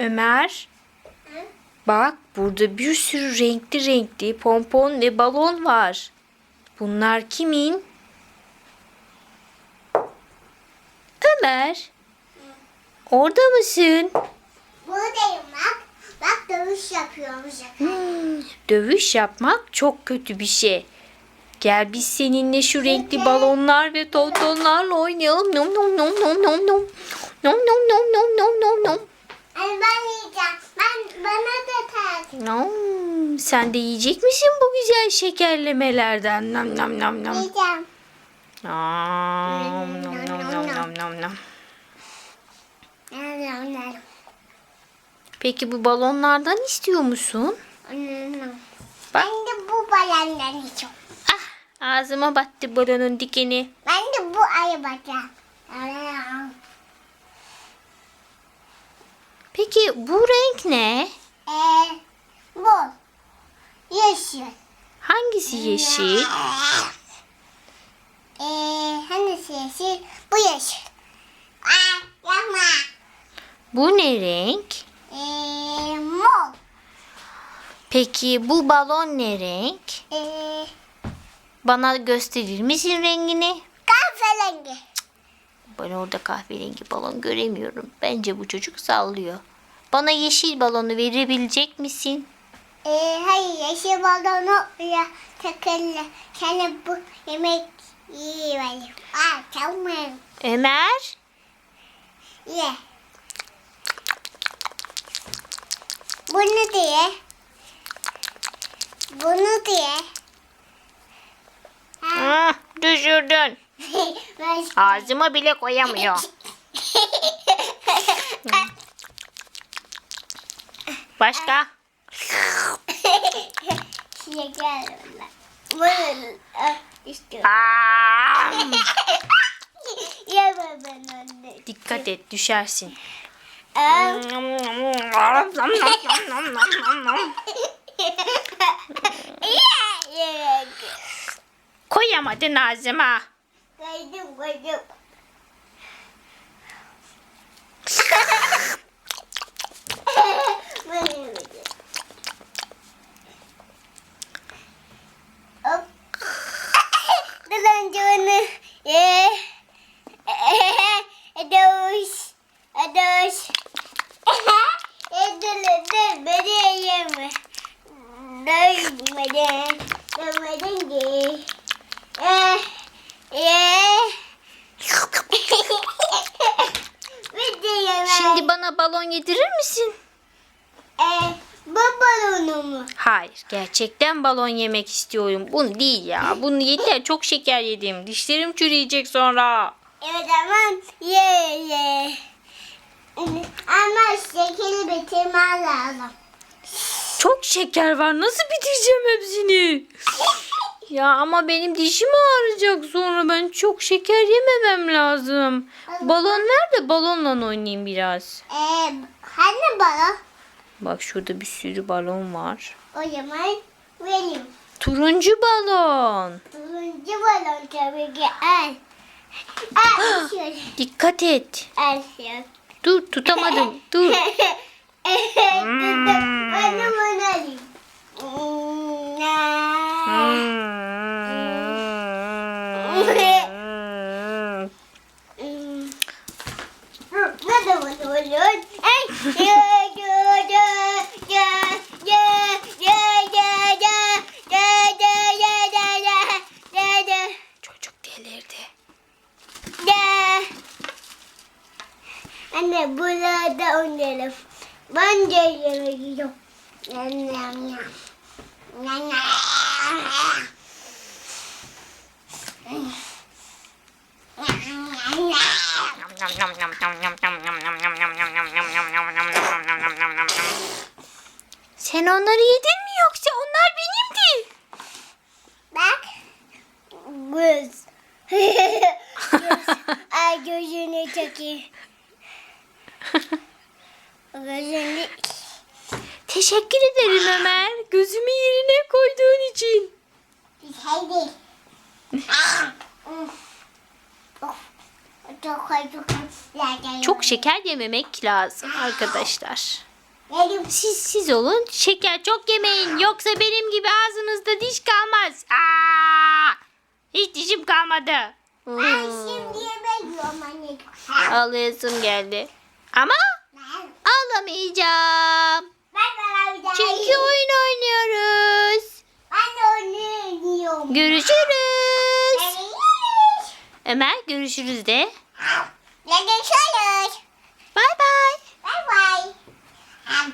Ömer. Bak burada bir sürü renkli renkli pompon ve balon var. Bunlar kimin? Ömer. Orada mısın? Buradayım bak. Bak dövüş yapıyormuş. Hmm, dövüş yapmak çok kötü bir şey. Gel biz seninle şu renkli balonlar ve tontonlarla oynayalım. Nom nom nom nom nom nom. Nom nom nom nom nom nom nom. Ben yiyeceğim. Ben bana da tak. Nom. Sen de yiyecek misin bu güzel şekerlemelerden? Nam nam nam nam. Yiyeceğim. Nom nom nom nom. Nom, nom, nom. Peki bu balonlardan istiyor musun? Bak. Ben de bu balandan yiyeceğim. Ah ağzıma battı balonun dikeni. Ben de bu ayı bakacağım. Peki bu renk ne? Ee, bu. Yeşil. Hangisi yeşil? Ee, hangisi yeşil? Bu yeşil. Aa, yapma. Bu ne renk? Ee, mor. Peki bu balon ne renk? Ee, Bana gösterir misin rengini? kahverengi. Ben orada kahverengi balon göremiyorum. Bence bu çocuk sallıyor. Bana yeşil balonu verebilecek misin? Ee, hayır yeşil balonu ya takılı. Sana bu yemek yiyelim. Aa, tamam. Ömer? Ye. Bunu diye. Bunu diye. Ah, düşürdün. Ağzıma bile koyamıyor. Başka? Şeker onlar. Bunu istiyorum. Aa, Yeme ben onu. dikkat et düşersin. Koyamadın ağzıma. Kaydım kaydım. Dövmeden, dövmeden gel. Eh, eh. Bana balon yedirir misin? Ee, bu balonu mu? Hayır, gerçekten balon yemek istiyorum. Bunu değil ya. Bunu yeter. Çok şeker yedim. Dişlerim çürüyecek sonra. Evet aman ye ye. Ama şekeri bitirmen lazım. Çok şeker var. Nasıl bitireceğim hepsini? Ya ama benim dişim ağrıyacak sonra. Ben çok şeker yememem lazım. Balon ver de balonla oynayayım biraz. Ee, hani bana? Bak şurada bir sürü balon var. O zaman vereyim. Turuncu balon. Turuncu balon tabii ki al. Al şöyle. Dikkat et. Al şöyle. Dur tutamadım. Dur. Tuttum. Ben de bunu alayım. Delirdi. ya Anne burada oynayalım. Ben de yemek yiyorum. Yam. Yam yam. Sen onları yedin Ay gözünü çok iyi. Gözünü. Teşekkür ederim Ömer. Gözümü yerine koyduğun için. Hadi. Çok şeker yememek lazım arkadaşlar. Siz siz olun. Şeker çok yemeyin. Yoksa benim gibi ağzınızda diş kalmaz. Aa! Hiç dişim kalmadı. Ben Hmm. şimdi yemek yiyorum anne. Ağlayasım geldi. Ama Ben, ağlamayacağım. ben Çünkü oyun oynuyoruz. Ben de onu yiyorum. Görüşürüz. Görüşürüz. Ömer görüşürüz de. Görüşürüz. Bay bay. Bye bye.